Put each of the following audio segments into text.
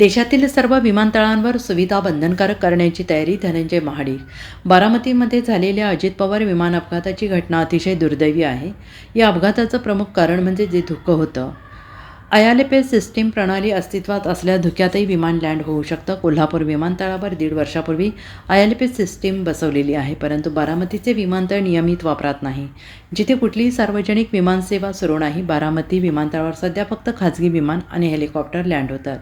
देशातील सर्व विमानतळांवर सुविधा बंधनकारक करण्याची तयारी धनंजय महाडिक. बारामतीमध्ये झालेल्या अजित पवार विमान अपघाताची घटना अतिशय दुर्दैवी आहे. या अपघाताचं प्रमुख कारण म्हणजे जे धुकं होतं. आयालेपे सिस्टीम प्रणाली अस्तित्वात असल्या धुक्यातही विमान लँड होऊ शकतं. कोल्हापूर विमानतळावर दीड वर्षापूर्वी आयालेपे सिस्टीम बसवलेली आहे परंतु बारामतीचे विमानतळ नियमित वापरात नाही. जिथे कुठलीही सार्वजनिक विमानसेवा सुरू नाही बारामती विमानतळावर सध्या फक्त खाजगी विमान आणि हेलिकॉप्टर लँड होतात.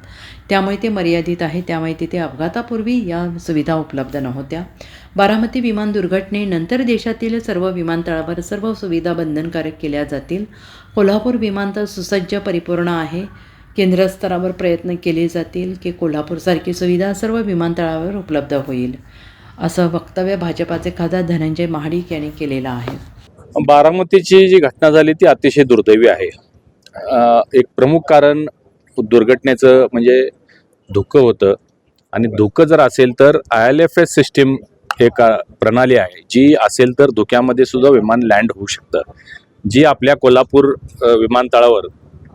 त्यामुळे ते मर्यादित आहे त्यामुळे तिथे अपघातापूर्वी या सुविधा उपलब्ध नव्हत्या. बारामती विमान दुर्घटनेनंतर देशातील सर्व विमानतळावर सर्व सुविधा बंधनकारक केल्या जातील. कोल्हापूर विमानतळ सुसज्ज परिपूर्ण आहे. केंद्र स्तरावर प्रयत्न केले जातील की कोल्हापूरसारखी सुविधा सर्व विमानतळावर उपलब्ध होईल असं वक्तव्य भाजपाचे खासदार धनंजय महाडिक यांनी केलेलं आहे. बारामतीची जी घटना झाली ती अतिशय दुर्दैवी आहे. एक प्रमुख कारण दुर्घटनेचं म्हणजे धुकं होतं. आणि धुकं जर असेल तर I L F S system एक का प्रणाली आहे. जी असेल तर धुक्यामध्ये सुद्धा विमान लँड होऊ शकतं. जी आपल्या कोल्हापूर विमानतळावर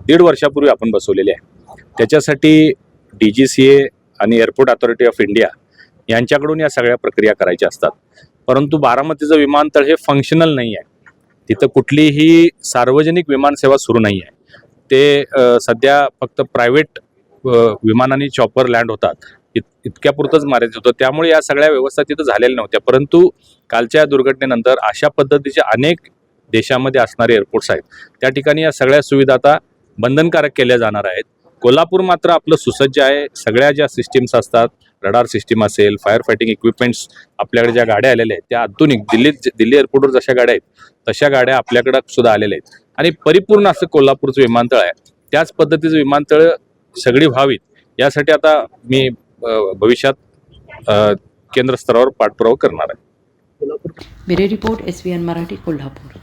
दीड वर्षापूर्वी आपण बसवलेली आहे. त्याच्यासाठी डी जी सी ए आणि एअरपोर्ट अथॉरिटी ऑफ इंडिया यांच्याकडून या सगळ्या प्रक्रिया करायच्या असतात. परंतु बारामतीचं विमानतळ हे फंक्शनल नाही आहे. तिथं कुठलीही सार्वजनिक विमानसेवा सुरू नाही आहे. ते सध्या फक्त प्रायव्हेट विमानाने चॉपर लँड होतात. इत इतक्यापुरतंच मर्यादित होतं. त्यामुळे या सगळ्या व्यवस्था तिथं झालेल्या नव्हत्या. परंतु कालच्या दुर्घटनेनंतर अशा पद्धतीचे अनेक देशामध्ये असणारे एअरपोर्ट्स आहेत. त्या ठिकाणी या सगळ्या सुविधा आता बंधनकारक केल्या जाणार आहेत. कोल्हापूर मात्र आपलं सुसज्ज आहे. सगळ्या ज्या सिस्टीम्स असतात रडार सिस्टीम असेल फायर फायटिंग इक्विपमेंट्स आपल्याकडे ज्या गाड्या आलेल्या आहेत त्या आधुनिक दिल्लीत दिल्ली एअरपोर्टवर जशा गाड्या आहेत तशा गाड्या आपल्याकडं सुद्धा आलेल्या आहेत. आणि परिपूर्ण असं कोल्हापूरचं विमानतळ आहे. त्याच पद्धतीचं विमानतळ सगळी व्हावीत. यासाठी आता मी भविष्यात अ, केंद्र स्तरावर पाठपुरावा करणार आहे. Bureau report S V N Marathi Kolhapur.